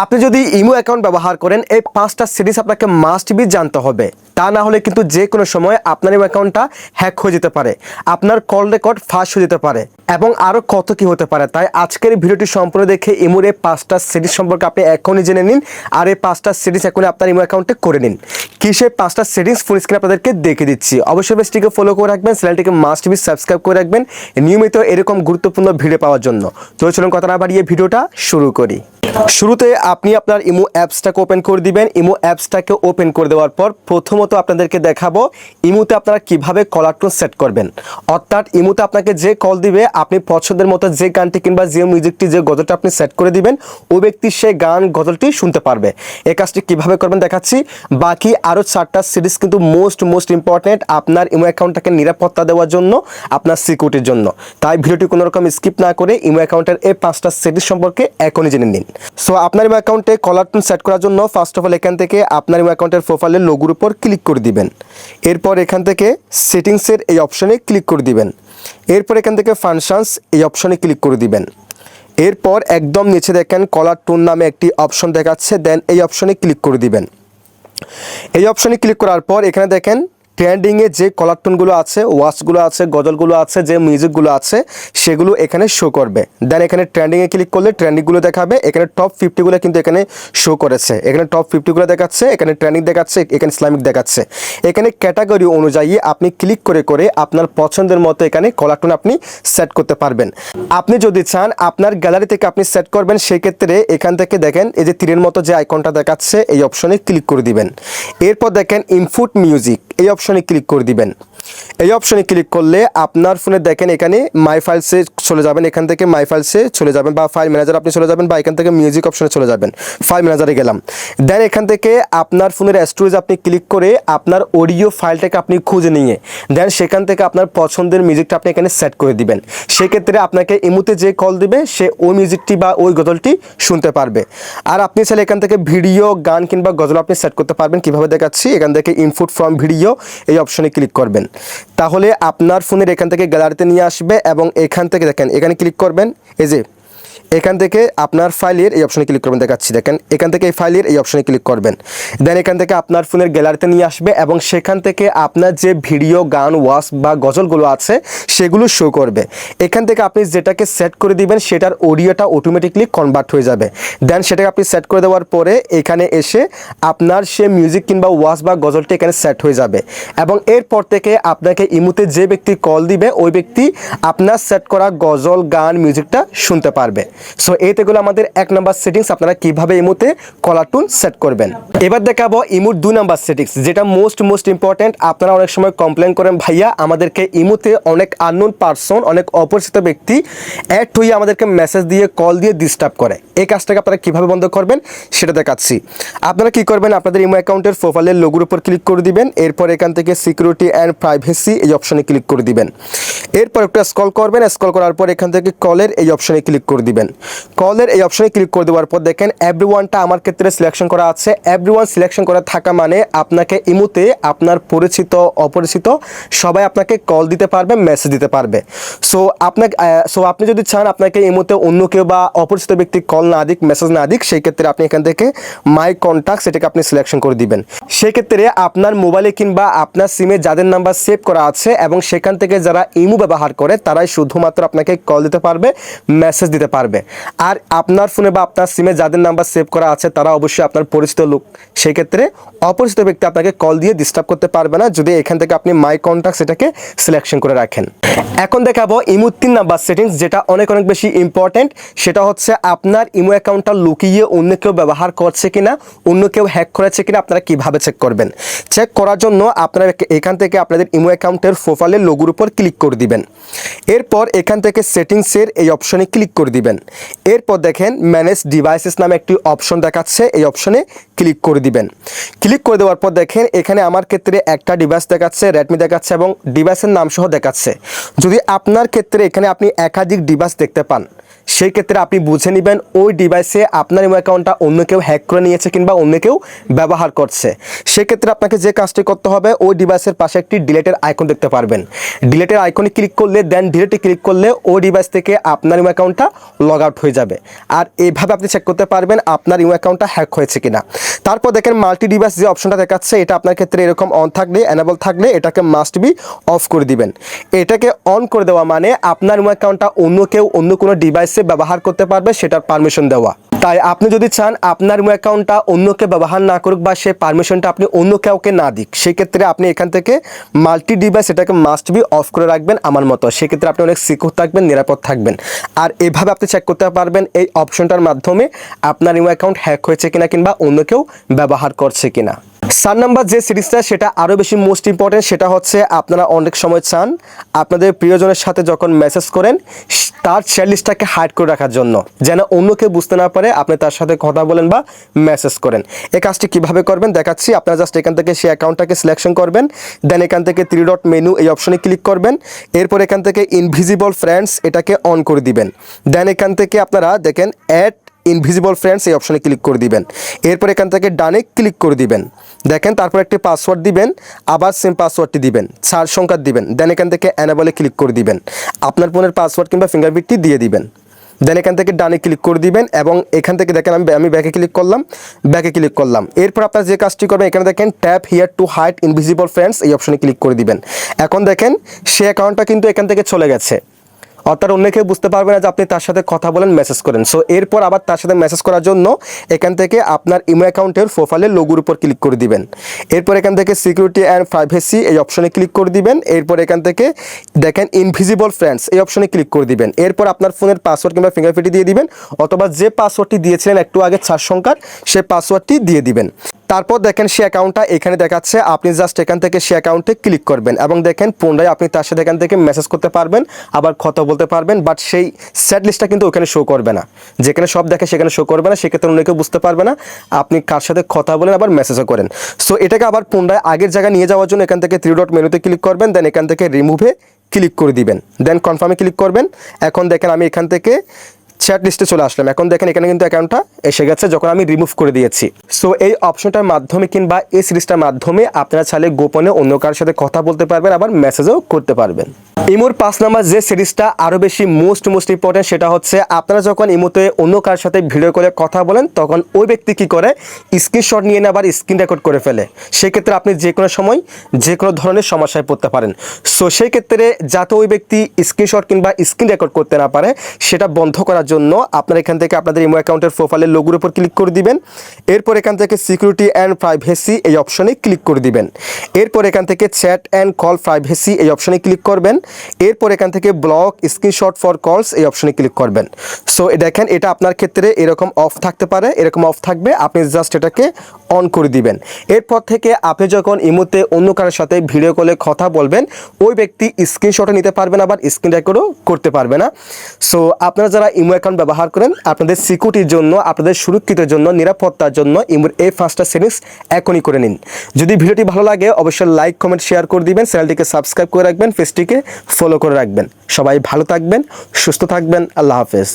আপনি যদি imo account ব্যবহার করেন, এই পাঁচটা সিরিজ আপনাকে মাস্ট বি জানতে হবে। তা না হলে কিন্তু যে কোনো সময় আপনার ইমো অ্যাকাউন্টটা হ্যাক হয়ে যেতে পারে, আপনার কল রেকর্ড ফাঁস হয়ে যেতে পারে এবং আরও কত কি হতে পারে। তাই আজকের ভিডিওটি সম্পূর্ণ দেখে ইমোর এই পাঁচটা সিরিজ সম্পর্কে আপনি এখনই জেনে নিন আর এই পাঁচটা সিরিজ এখনই আপনার ইমো অ্যাকাউন্টে করে নিন। কি সেই পাঁচটা সেটিংস ফুল স্ক্রিন আপনাদেরকে দেখে দিচ্ছি। অবশ্যই বেশটিকে ফলো করে রাখবেন চ্যানেলটিকে মাস্ট বি সাবস্ক্রাইব করে রাখবেন নিয়মিত এরকম গুরুত্বপূর্ণ ভিডিও পাওয়ার জন্য। তো চলুন কথা না বাড়িয়ে ভিডিওটা শুরু করি। শুরুতে আপনি আপনার ইমো অ্যাপসটাকে ওপেন করে দিবেন। ইমো অ্যাপসটাকে ওপেন করে দেওয়ার পর প্রথমত আপনাদেরকে দেখাবো ইমোতে আপনারা কীভাবে কলার টোন সেট করবেন। অর্থাৎ ইমোতে আপনাকে যে কল দিবে, আপনি পছন্দের মতো যে গানটি কিংবা যে মিউজিকটি যে গজলটা আপনি সেট করে দিবেন, ও ব্যক্তি সে গান, গজলটি শুনতে পারবে। এই কাজটি কীভাবে করবেন দেখাচ্ছি। বাকি আরও চারটা সিরিজ কিন্তু মোস্ট মোস্ট ইম্পর্টেন্ট আপনার ইমো অ্যাকাউন্টটাকে নিরাপত্তা দেওয়ার জন্য, আপনার সিকিউরিটির জন্য। তাই ভিডিওটি কোনো রকম স্কিপ না করে ইমো অ্যাকাউন্টের এই পাঁচটা সিরিজ সম্পর্কে এখনই জেনে নিন। সো আপনার ইমো অ্যাকাউন্টে কলার টুন সেট করার জন্য ফার্স্ট অফ অল এখান থেকে আপনার ইমো অ্যাকাউন্টের প্রোফাইলের লোগোর উপর ক্লিক করে দিবেন। এরপর এখান থেকে সেটিংসের এই অপশনে ক্লিক করে দিবেন। এরপর এখান থেকে ফাংশনস এই অপশনে ক্লিক করে দিবেন। এরপর একদম নিচে দেখেন কলার টুন নামে একটি অপশন দেখাচ্ছে দেন এই অপশনে ক্লিক করে দিবেন। এই অপশনে ক্লিক করার পর এখানে দেখেন ট্রেন্ডিংয়ে যে কলার টোনগুলো আছে, ওয়াচগুলো আছে, গজলগুলো আছে, যে মিউজিকগুলো আছে, সেগুলো এখানে শো করবে। দেন এখানে ট্রেন্ডিংয়ে ক্লিক করলে ট্রেন্ডিংগুলো দেখাবে, এখানে টপ ফিফটিগুলো কিন্তু এখানে শো করেছে। এখানে টপ ফিফটিগুলো দেখাচ্ছে, এখানে ট্রেন্ডিং দেখাচ্ছে, এখানে ইসলামিক দেখাচ্ছে। এখানে ক্যাটাগরি অনুযায়ী আপনি ক্লিক করে করে আপনার পছন্দের মতো এখানে কলার টোন আপনি সেট করতে পারবেন। আপনি যদি চান আপনার গ্যালারি থেকে আপনি সেট করবেন সেই ক্ষেত্রে এখান থেকে দেখেন এই যে তীরের মতো যে আইকনটা দেখাচ্ছে, এই অপশনে ক্লিক করে দিবেন। এরপর দেখেন ইনফুট মিউজিক এই ক্লিক করে দিবেন। এই অপশনে ক্লিক করলে আপনার ফোনে দেখেন এখানে মাই ফাইলসে চলে যাবেন। এখান থেকে মাই ফাইলসে চলে যাবেন বা ফাইল ম্যানেজার আপনি চলে যাবেন বা এখান থেকে মিউজিক অপশনে চলে যাবেন। ফাইল ম্যানেজারে গেলাম। দেন এখান থেকে আপনার ফোনের স্টোরেজ আপনি ক্লিক করে আপনার অডিও ফাইলটাকে আপনি খুঁজে নিয়ে দেন সেখান থেকে আপনার পছন্দের মিউজিকটা আপনি এখানে সেট করে দিবেন। সেক্ষেত্রে আপনাকে ইমুতে যে কল দিবে, সে ওই মিউজিকটি বা ওই গজলটি শুনতে পারবে। আর আপনি চাইলে এখান থেকে ভিডিও গান কিংবা গজল আপনি সেট করতে পারবেন। কীভাবে দেখাচ্ছি? এখান থেকে ইনপুট ফ্রম ভিডিও এই অপশনে ক্লিক করবেন। তাহলে আপনার ফোনের এখান থেকে গ্যালারিতে নিয়ে আসবে এবং এখান থেকে দেখেন, এখানে ক্লিক করবেন, এই যে এখান থেকে আপনার ফাইলের এই অপশনে ক্লিক করবেন, দেখাচ্ছি, দেখেন, এখান থেকে এই ফাইলের এই অপশনে ক্লিক করবেন। দেন এখান থেকে আপনার ফোনের গ্যালারিতে নিয়ে আসবে এবং সেখান থেকে আপনার যে ভিডিও গান ওয়াস বা গজলগুলো আছে, সেগুলো শো করবে। এখান থেকে আপনি যেটাকে সেট করে দিবেন, সেটার অডিওটা অটোমেটিকলি কনভার্ট হয়ে যাবে। দেন সেটাকে আপনি সেট করে দেওয়ার পরে এখানে এসে আপনার সে মিউজিক কিংবা ওয়াস বা গজলটি এখানে সেট হয়ে যাবে। এবং এরপর থেকে আপনাকে ইমুতে যে ব্যক্তি কল দিবে, ওই ব্যক্তি আপনার সেট করা গজল, গান মিউজিকটা শুনতে পারবে। সো এই তেগুলো আমাদের এক নাম্বার সেটিংস আপনারা কীভাবে ইমুতে কলার টুন সেট করবেন। এবার দেখাবো ইমুর দুই নাম্বার সেটিংস যেটা মোস্ট মোস্ট ইম্পর্টেন্ট আপনারা অনেক সময় কমপ্লেন করেন, ভাইয়া, আমাদেরকে ইমুতে অনেক আননোন পার্সন অনেক অপরিচিত ব্যক্তি অ্যাড হয়ে আমাদেরকে মেসেজ দিয়ে কল দিয়ে ডিস্টার্ব করে। এই কাজটাকে আপনারা কীভাবে বন্ধ করবেন, সেটা দেখাচ্ছি। আপনারা কি করবেন, আপনাদের ইমো অ্যাকাউন্টের প্রোফাইলের লোগোর উপর ক্লিক করে দিবেন। এরপর এখান থেকে সিকিউরিটি অ্যান্ড প্রাইভেসি এই অপশনে ক্লিক করে দিবেন। এরপর একটা স্ক্রল করবেন স্ক্রল করার পর এখান থেকে কলের এই অপশনে ক্লিক করে দিবেন। কলের এই অপশনে ক্লিক করে দেওয়ার পর দেখেন এভরি ওয়ানটা আমার ক্ষেত্রে সিলেকশন করা আছে। এভরি ওয়ান সিলেকশন করা থাকা মানে আপনাকে ইমুতে আপনার পরিচিত, অপরিচিত সবাই আপনাকে কল দিতে পারবে মেসেজ দিতে পারবে। সো আপনাকে সো আপনি যদি চান আপনাকে ইমুতে অন্য কেউ বা অপরিচিত ব্যক্তি কল না দিক মেসেজ না দিক সেই ক্ষেত্রে আপনি এখান থেকে মাই কন্ট্যাক্ট সেটাকে আপনি সিলেকশন করে দিবেন। সেক্ষেত্রে আপনার মোবাইলে কিংবা আপনার সিমে যাদের নাম্বার সেভ করা আছে এবং সেখান থেকে যারা ইমু ব্যবহার করে, তারাই শুধুমাত্র আপনাকে কল দিতে পারবে মেসেজ দিতে পারবে। আর আপনার ফোনে বা আপনার সিমে যাদের নাম্বার সেভ করা আছে, তারা অবশ্যই আপনার পরিচিত লোক। সেই ক্ষেত্রে অপরিচিত ব্যক্তি আপনাকে কল দিয়ে ডিস্টার্ব করতে পারবে না যদি এখান থেকে আপনি মাই কন্ট্যাক্ট সেটাকে সিলেকশন করে রাখেন। এখন দেখাবো ইমু তিন নাম্বার সেটিংস যেটা অনেক অনেক বেশি ইম্পর্টেন্ট সেটা হচ্ছে আপনার ইমো অ্যাকাউন্টটা লুকিয়ে অন্য কেউ ব্যবহার করছে কিনা, অন্য কেউ হ্যাক করেছে কিনা, আপনারা কীভাবে চেক করবেন? চেক করার জন্য আপনারা এখান থেকে আপনাদের ইমো অ্যাকাউন্টের প্রোফাইলের লোগোর উপর ক্লিক করে দিবেন। এরপর এখান থেকে সেটিংসের এই অপশনে ক্লিক করে দিবেন। এরপর দেখেন ম্যানেজ ডিভাইসেস নামে একটি অপশন দেখাচ্ছে। এই অপশনে ক্লিক করে দিবেন। ক্লিক করে দেওয়ার পর দেখেন এখানে আমার ক্ষেত্রে একটা ডিভাইস দেখাচ্ছে রেডমি দেখাচ্ছে এবং ডিভাইসের নাম সহ দেখাচ্ছে। যদি আপনার ক্ষেত্রে এখানে আপনি একাধিক ডিভাইস দেখতে পান সেই ক্ষেত্রে আপনি বুঝে নেবেন ওই ডিভাইসে আপনার ইমো অ্যাকাউন্টটা অন্য কেউ হ্যাক করে নিয়েছে কিংবা অন্য কেউ ব্যবহার করছে। সেক্ষেত্রে আপনাকে যে কাজটি করতে হবে, ওই ডিভাইসের পাশে একটি ডিলেটের আইকন দেখতে পারবেন। ডিলেটের আইকনে ক্লিক করলে দেন ডিলেটে ক্লিক করলে ওই ডিভাইস থেকে আপনার ইমো অ্যাকাউন্টটা লগ আউট হয়ে যাবে। আর এইভাবে আপনি চেক করতে পারবেন আপনার ইমো অ্যাকাউন্টটা হ্যাক হয়েছে কিনা। তারপর দেখেন মাল্টি ডিভাইস যে অপশনটা দেখাচ্ছে, এটা আপনার ক্ষেত্রে এরকম অন থাকলে অ্যানাবল থাকলে এটাকে মাস্ট বি অফ করে দিবেন। এটাকে অন করে দেওয়া মানে আপনার অ্যাকাউন্টটা অন্য কেউ অন্য কোনো ডিভাইসে ব্যবহার করতে পারবে, সেটার পারমিশন দেওয়া। তাই আপনি যদি চান আপনার ইমো অ্যাকাউন্টটা অন্যকে ব্যবহার না করুক বা সে পারমিশনটা আপনি অন্য কাউকে না দিক, সেক্ষেত্রে আপনি এখান থেকে মাল্টি ডিভাইস এটাকে মাস্ট বি অফ করে রাখবেন আমার মতো। সেক্ষেত্রে আপনি অনেক সিকিউর থাকবেন, নিরাপদ থাকবেন। আর এভাবে আপনি চেক করতে পারবেন এই অপশনটার মাধ্যমে আপনার ইমো অ্যাকাউন্ট হ্যাক হয়েছে কিনা কিংবা অন্য কেউ ব্যবহার করছে কিনা। চার নাম্বার যে সিরিজটা, সেটা আরও বেশি মোস্ট ইম্পর্টেন্ট সেটা হচ্ছে আপনারা অনেক সময় চান আপনাদের প্রিয়জনের সাথে যখন মেসেজ করেন তার শেয়ার লিস্টটাকে হাইড করে রাখার জন্য। যেন অন্য কেউ বুঝতে না পারে আপনি তার সাথে কথা বলেন বা মেসেজ করেন। এই কাজটি কীভাবে করবেন দেখাচ্ছি। আপনারা জাস্ট এখান থেকে সেই অ্যাকাউন্টটাকে সিলেকশন করবেন দেন এখান থেকে থ্রি ডট মেনু এই অপশনে ক্লিক করবেন, এরপর এখান থেকে ইনভিজিবল ফ্রেন্ডস এটাকে অন করে দিবেন। দেন এখান থেকে আপনারা দেখেন অ্যাড ইনভিজিবল ফ্রেন্ডস এই অপশনে ক্লিক করে দিবেন। এরপর এখান থেকে ডানে ক্লিক করে দিবেন। দেখেন, তারপর একটি পাসওয়ার্ড দিবেন, আবার সেম পাসওয়ার্ডটি দিবেন চার সংখ্যা দিবেন দেন এখান থেকে অ্যানাবলে ক্লিক করে দিবেন, আপনার ফোনের পাসওয়ার্ড কিংবা ফিঙ্গারপ্রিন্টটি দিয়ে দিবেন দেন এখান থেকে ডানে ক্লিক করে দিবেন এবং এখান থেকে দেখেন, আমি আমি ব্যাকে ক্লিক করলাম ব্যাকে ক্লিক করলাম, এরপর আপনার যে কাজটি করবেন, এখানে দেখেন tap here to hide invisible friends এই অপশনে ক্লিক করে দিবেন, এখন দেখেন, সে অ্যাকাউন্টটা কিন্তু এখান থেকে চলে গেছে অর্থাৎ অন্য কেউ বুঝতে পারবে না যে আপনি তার সাথে কথা বলেন মেসেজ করেন। সো এরপর আবার তার সাথে মেসেজ করার জন্য এখান থেকে আপনার ইমো অ্যাকাউন্টের প্রোফাইলের লোগোর উপর ক্লিক করে দিবেন। এরপর এখান থেকে সিকিউরিটি অ্যান্ড প্রাইভেসি এই অপশনে ক্লিক করে দিবেন। এরপর এখান থেকে দেখেন ইনভিজিবল ফ্রেন্ডস এই অপশনে ক্লিক করে দিবেন। এরপর আপনার ফোনের পাসওয়ার্ড কিংবা ফিঙ্গারপ্রিন্ট দিয়ে দিবেন, অথবা যে পাসওয়ার্ডটি দিয়েছিলেন একটু আগে চার সংখ্যার, সে পাসওয়ার্ডটি দিয়ে দিবেন। তারপর দেখেন সে অ্যাকাউন্টটা এখানে দেখাচ্ছে, আপনি জাস্ট এখান থেকে সে অ্যাকাউন্টে ক্লিক করবেন এবং দেখেন পুনরায় আপনি তার সাথে এখান থেকে মেসেজ করতে পারবেন, আবার কথা বলতে পারবেন বাট সেই সেট লিস্টটা কিন্তু ওখানে শো করবে না। যেখানে সব দেখে সেখানে শো করবে না, সেক্ষেত্রে অন্য কেউ বুঝতে পারবে না, আপনি কার সাথে কথা বলেন, আবার মেসেজও করেন। সো এটাকে আবার পুনরায় আগের জায়গায় নিয়ে যাওয়ার জন্য এখান থেকে থ্রি ডট মেনুতে ক্লিক করবেন দেন এখান থেকে রিমুভে ক্লিক করে দিবেন। দেন কনফার্মে ক্লিক করবেন। এখন দেখেন আমি এখান থেকে চ্যাট লিস্টে চলে আসলাম। এখন দেখেন এখানে কিন্তু অ্যাকাউন্টটা এসে গেছে, যখন আমি রিমুভ করে দিয়েছি। সো এই অপশনটার মাধ্যমে কিংবা এই সিরিজটার মাধ্যমে আপনারা চাইলে গোপনে অন্য কারোর সাথে কথা বলতে পারবেন, আবার মেসেজও করতে পারবেন। ইমোর পাঁচ নাম্বার যে সিরিজটা আরও বেশি মোস্ট মোস্ট ইম্পর্টেন্ট সেটা হচ্ছে, আপনারা যখন ইমোতে অন্য কার সাথে ভিডিও করে কথা বলেন, তখন ওই ব্যক্তি কি করে? স্ক্রিনশট নিয়ে আবার স্ক্রিন রেকর্ড করে ফেলে। সেক্ষেত্রে আপনি যে কোনো সময়, যে কোনো ধরনের সমস্যায় পড়তে পারেন। সো সেই ক্ষেত্রে যাতে ওই ব্যক্তি স্ক্রিনশট কিংবা স্ক্রিন রেকর্ড করতে না পারে, সেটা বন্ধ করার জন্য আপনারা এখান থেকে আপনাদের ইমো অ্যাকাউন্টের প্রোফাইলের লোগোর উপর ক্লিক করে দিবেন। এরপর এখান থেকে সিকিউরিটি অ্যান্ড প্রাইভেসি এই অপশনে ক্লিক করে দিবেন। এরপর এখান থেকে চ্যাট অ্যান্ড কল প্রাইভেসি এই অপশনে ক্লিক করবেন। এরপর এখান থেকে ব্লক স্ক্রিনশট ফর কলস এই অপশনে ক্লিক করবেন। সো দেখেন, এটা আপনার ক্ষেত্রে এরকম অফ থাকতে পারে, এরকম অফ থাকবে। আপনি জাস্ট এটাকে অন করে দিবেন। এরপর থেকে আপনি যখন ইমোতে অন্য কারোর সাথে ভিডিও কলে কথা বলবেন, ওই ব্যক্তি স্ক্রিনশটও নিতে পারবেন, আবার স্ক্রিন রেকর্ডও করতে পারবে না। সো আপনারা যারা ইমো অ্যাকাউন্ট ব্যবহার করেন, আপনাদের সিকিউরিটির জন্য, আপনাদের সুরক্ষিতের জন্য, নিরাপত্তার জন্য ইমুর এই ফার্স্টটা সেটিংস এখনই করে নিন। যদি ভিডিওটি ভালো লাগে, অবশ্যই লাইক কমেন্ট শেয়ার করে দিবেন, চ্যানেলটিকে সাবস্ক্রাইব করে রাখবেন পেজটিকে ফলো করে রাখবেন। সবাই ভালো থাকবেন, সুস্থ থাকবেন, আল্লাহ হাফেজ।